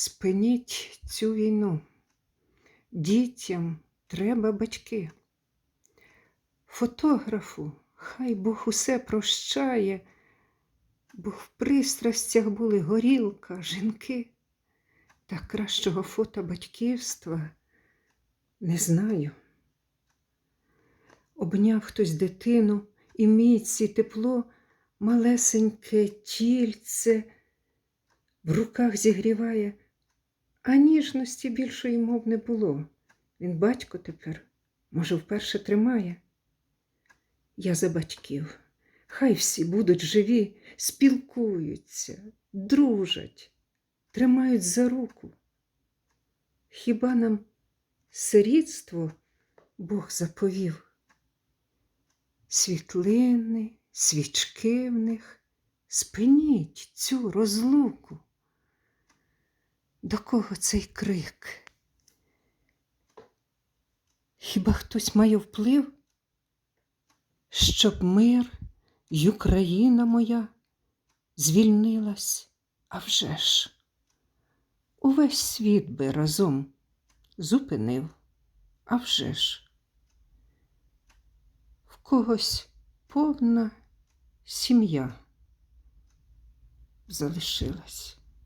Спиніть цю війну. Дітям треба батьки. Фотографу, хай Бог усе прощає, бо в пристрастях були горілка, жінки. Та кращого фото батьківства не знаю. Обняв хтось дитину і міць, і тепло, малесеньке тільце в руках зігріває, а ніжності більшої мов не було. Він батько тепер, може, вперше тримає. Я за батьків. Хай всі будуть живі, спілкуються, дружать, тримають за руку. Хіба нам сирітство Бог заповів? Світлини, свічки в них, спиніть цю розлуку. До кого цей крик? Хіба хтось має вплив, щоб мир й Україна моя звільнилась, а вже ж увесь світ би разом зупинив, а вже ж в когось повна сім'я залишилась.